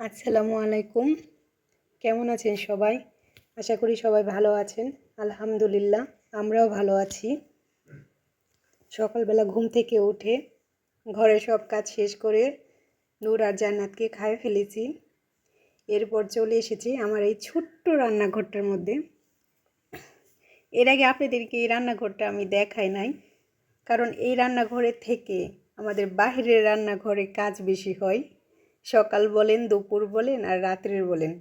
আসসালামু আলাইকুম। কেমন আছেন সবাই? আশা করি সবাই ভালো আছেন। আলহামদুলিল্লাহ, আমরাও ভালো আছি। সকালবেলা ঘুম থেকে উঠে ঘরের সব কাজ শেষ করে নূর আর জান্নাতকে খায় ফেলেছি। এরপর চলে এসেছি আমার এই ছোট্ট রান্নাঘরটার মধ্যে। এর আগে আপনাদেরকে এই রান্নাঘরটা আমি দেখাই নাই, কারণ এই রান্নাঘরের থেকে আমাদের বাহিরের রান্নাঘরে কাজ বেশি হয়। সকাল বলেন, দুপুর বলেন আর রাত্রের বলেন,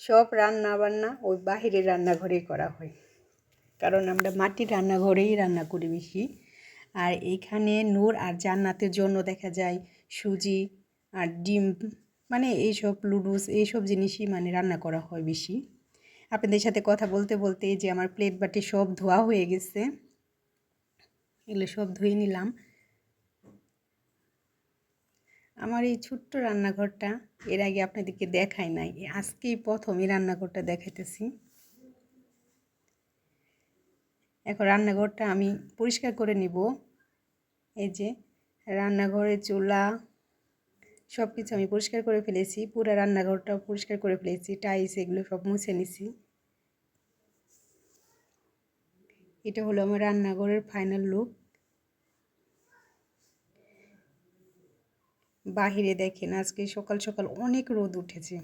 সব রান্না বান্না ওই বাহিরের রান্নাঘরেই করা হয়। কারণ আমরা মাটির রান্নাঘরেই রান্না করি বেশি। আর এইখানে নূর আর জান্নাতের জন্য দেখা যায় সুজি আর ডিম মানে এইসব লুডুস এইসব জিনিসই মানে রান্না করা হয় বেশি। আপনাদের সাথে কথা বলতে বলতে যে আমার প্লেট বাটি সব ধোয়া হয়ে গেছে, এগুলো সব ধুয়ে নিলাম। আমার এই ছোট্ট রান্নাঘরটা এর আগে আপনাদেরকে দেখাই নাই। আজকেই প্রথম এই রান্নাঘরটা দেখাইতেছি। এখন রান্নাঘরটা আমি পরিষ্কার করে নিব। এই যে রান্নাঘরের চুলা সব কিছু আমি পরিষ্কার করে ফেলেছি, পুরো রান্নাঘরটাও পরিষ্কার করে ফেলেছি, টাইলস এগুলো সব মুছে নিছি। এটা হলো আমার রান্নাঘরের ফাইনাল লুক। বাহিরে দেখেন, আজকে সকাল সকাল অনেক রোদ উঠেছে।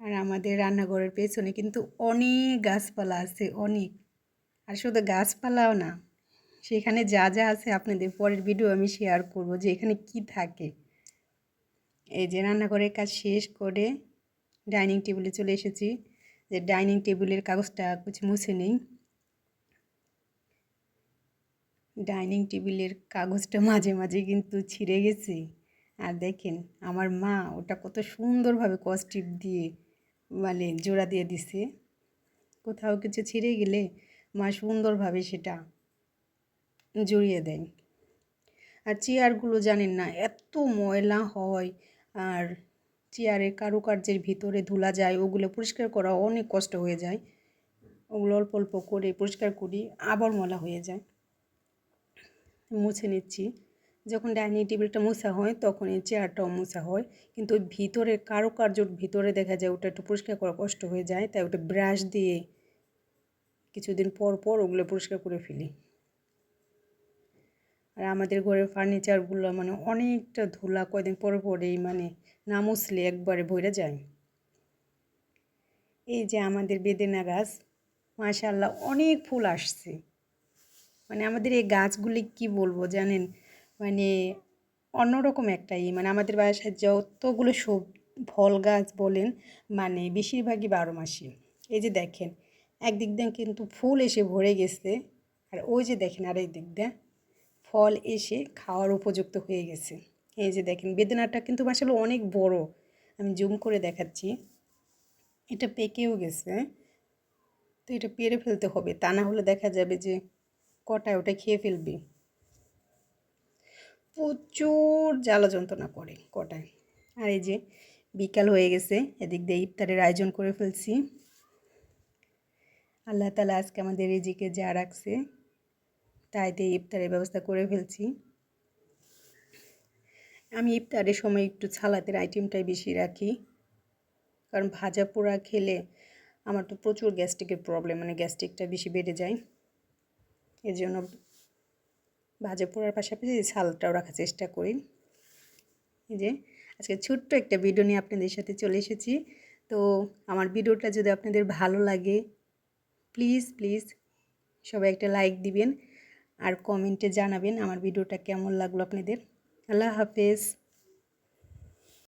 আর আমাদের রান্নাঘরের পেছনে কিন্তু অনেক গাছপালা আছে, অনেক। আর শুধু গাছপালাও না, সেখানে যা যা আছে আপনাদের পরের ভিডিও আমি শেয়ার করব যে এখানে কি থাকে। এই যে রান্নাঘরের কাজ শেষ করে ডাইনিং টেবিলে চলে এসেছি। যে ডাইনিং টেবিলের কাগজটা কিছু মুছে নেই। ডাইনিং টেবিলের কাগজটা মাঝে মাঝে কিন্তু ছিঁড়ে গেছে। আর দেখেন, আমার মা ওটা কত সুন্দরভাবে কস্টিপ দিয়ে মানে জোড়া দিয়ে দিছে। কোথাও কিছু ছিঁড়ে গেলে মা সুন্দরভাবে সেটা জড়িয়ে দেয়। আর চেয়ারগুলো জানেন না, এত ময়লা হয় আর চেয়ারের কারুকার্যের ভিতরে ধুলা যায়, ওগুলো পরিষ্কার করা অনেক কষ্ট হয়ে যায়। ওগুলো অল্প অল্প করে পরিষ্কার করি, আবার ময়লা হয়ে যায়। মুছে নিচ্ছি। যখন ডাইনিং টেবিলটা মোছা হয়, তখন এই চেয়ারটাও মোছা হয়। কিন্তু ভিতরে, কারুকার্যর ভিতরে দেখা যায় ওটা একটু পরিষ্কার করা কষ্ট হয়ে যায়, তাই ওটা ব্রাশ দিয়ে কিছুদিন পর পর ওগুলো পরিষ্কার করে ফেলি। আর আমাদের ঘরের ফার্নিচারগুলো মানে অনেকটা ধুলা কয়দিন পরে পরেই মানে না মুছলে একবারে ভরে যায়। এই যে আমাদের বেদেনা গাছ মাশাল্লাহ অনেক ফুল আসছে। মানে আমাদের এই গাছগুলি কি বলব জানেন? মানে অন্যরকম একটাই। মানে আমাদের বাসায় যতগুলো সব ফল গাছ বলেন মানে বেশিরভাগই বারো মাসি। এই যে দেখেন, একদিক দিয়ে কিন্তু ফুল এসে ভরে গেছে, আর ওই যে দেখেন আর দিক দিয়ে ফল এসে খাওয়ার উপযুক্ত হয়ে গেছে। এই যে দেখেন, বেদনাটা কিন্তু আসলে অনেক বড়। আমি জুম করে দেখাচ্ছি। এটা পেকেও গেছে, তো এটা পেরে ফেলতে হবে। তা না হলে দেখা যাবে যে কটায় ওটা খেয়ে ফেলবি? প্রচুর জ্বালা যন্ত্রণা করে কটায়। আর এই যে বিকাল হয়ে গেছে, এদিক দিয়ে ইফতারের আয়োজন করে ফেলছি। আল্লাহ তালা আজকে আমাদের রিজিকে যা রাখছে তাই দিয়ে ইফতারের ব্যবস্থা করে ফেলছি। আমি ইফতারের সময় একটু ছালাতের আইটেমটাই বেশি রাখি। কারণ ভাজা পোড়া খেলে আমার তো প্রচুর গ্যাস্ট্রিকের প্রবলেম মানে গ্যাস্ট্রিকটা বেশি বেড়ে যায়। এর জন্য ভাজা পোড়ার পাশাপাশি ছালটাও রাখার চেষ্টা করি। এই যে, আজকে ছোট্ট একটা ভিডিও নিয়ে আপনাদের সাথে চলে এসেছি। তো আমার ভিডিওটা যদি আপনাদের ভালো লাগে প্লিজ প্লিজ সবাই একটা লাইক দিবেন আর কমেন্টে জানাবেন আমার ভিডিওটা কেমন লাগল আপনাদের। আল্লাহ হাফেজ।